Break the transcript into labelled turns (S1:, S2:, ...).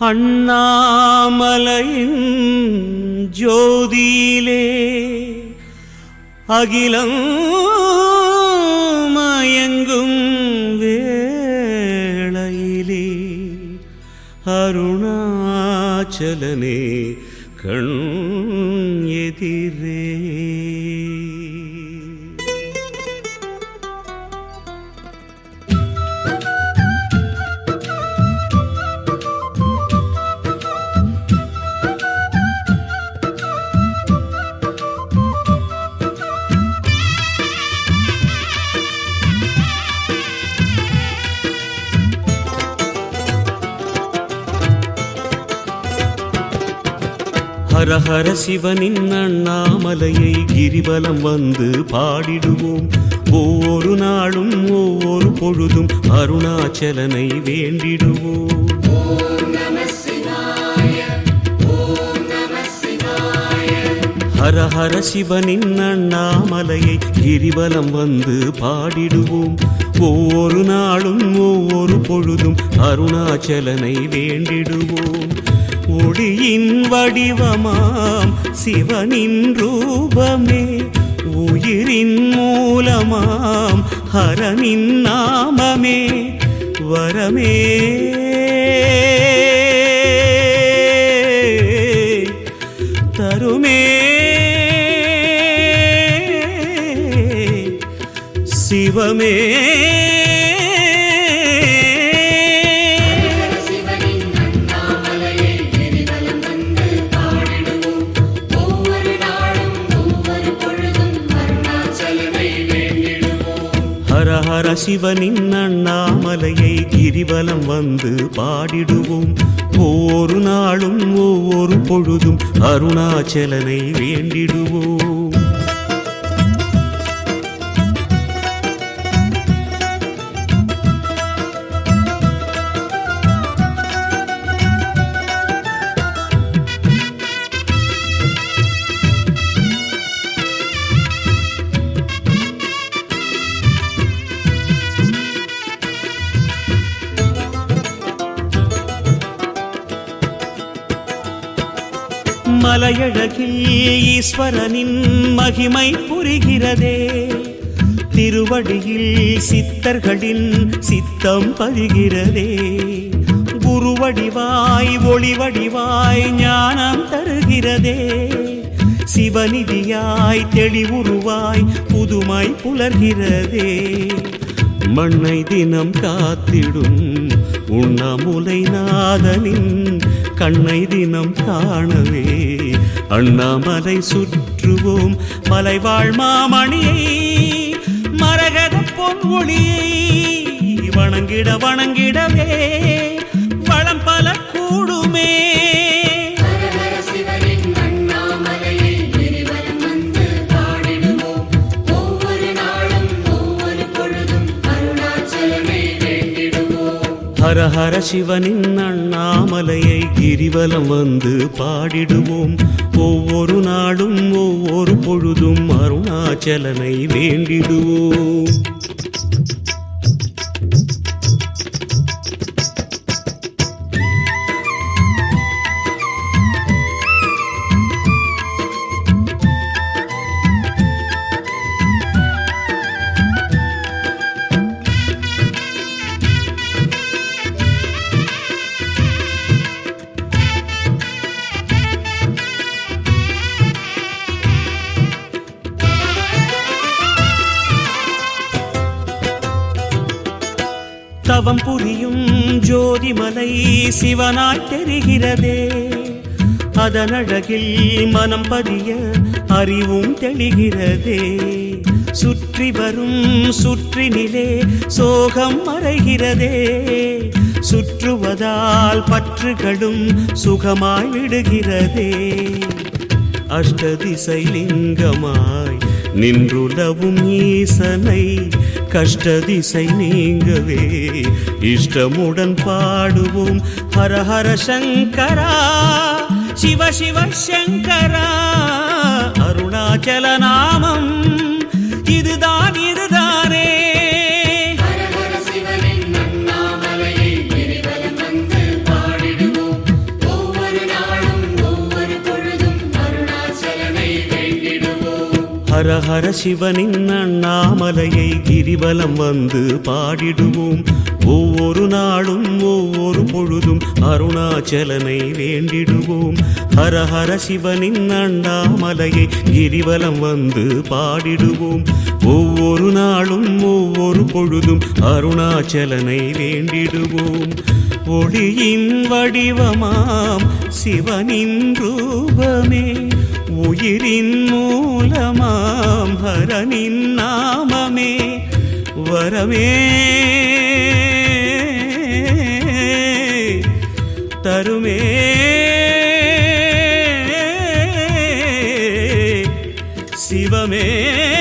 S1: அண்ணாமலையின் ஜோதியிலே அகிலம் மயங்கும் வேளையிலே அருணாச்சலனே கண் எதிரே. ஹரஹர சிவனின் அண்ணாமலையை கிரிவலம் வந்து பாடிடுவோம். ஒவ்வொரு நாளும் ஒவ்வொரு பொழுதும் அருணாச்சலனை வேண்டிடுவோம். ஹரஹர சிவனின் அண்ணாமலையை கிரிவலம் வந்து பாடிடுவோம். ஒவ்வொரு நாளும் ஒவ்வொரு பொழுதும் அருணாச்சலனை வேண்டிடுவோம். ஒளியின் வடிவமாம் சிவனின் ரூபமே. உயிரின் மூலமாம் ஹரனின் நாமமே. வரமே. தருமே. சிவமே. ஹர சிவனின் அண்ணாமலையை கிரிவலம் வந்து பாடிடுவோம். ஒவ்வொரு நாளும் ஒவ்வொரு பொழுதும் அருணாச்சலனை வேண்டிடுவோம். மலையழகில் ஈஸ்வரனின் மகிமை புரிகிறதே. திருவடியில் சித்தர்களின் சித்தம் பருகிறதே குருவடிவாய் ஒளிவடிவாய் ஞானம் தருகிறதே. சிவநிதியாய் தெளிவுருவாய் புதுமை புலர்கிறதே. மண்ணை தினம் காத்திடும் உண்ணாமுலை நாதனின் கண்ணை தினம் காணவே. அண்ணாமலை சுற்றுவோம் மலைவாழ் மாமணியை. மரகத பொன்மொழியை வணங்கிட வணங்கிடவே. வளம் பல
S2: ஹர ஹர சிவனின் அண்ணாமலையை கிரிவலம் வந்து பாடிடுவோம். ஒவ்வொரு நாளும் ஒவ்வொரு பொழுதும் அருணாச்சலனை வேண்டிடுவோம்.
S1: தவம் புரியும் ஜோதிமலை சிவனாய் தெரிகிறதே. அதனழகில் மனம் பதிய அறிவும் தெளிகிறதே. சுற்றி வரும் சுற்றினிலே சோகம் மறைகிறதே. சுற்றுவதால் பற்றுகளும் சுகமாய் விடுகிறதே. அஷ்டதிசை லிங்கமாய் நின்றுலவும் ஈசனை கஷ்டதிசை நீங்கவே. இஷ்டமுடன் பாடுவோம் ஹரஹர சங்கரா. சிவ சிவ சங்கரா. அருணாச்சல நாமம்.
S2: ஹரஹர சிவனின் அண்ணாமலையை கிரிவலம் வந்து பாடிடுவோம்.
S1: ஒவ்வொரு நாளும் ஒவ்வொரு பொழுதும் அருணாச்சலனை வேண்டிடுவோம். ஹரஹர சிவனின் அண்ணாமலையை கிரிவலம் வந்து பாடிடுவோம். ஒவ்வொரு நாளும் ஒவ்வொரு பொழுதும் அருணாச்சலனை வேண்டிடுவோம். ஒளியின் வடிவமாம் சிவனின் ரூபமே. உயிரின் மூ ஹரனின் நாமமே வரமே. தருமே. சிவமே.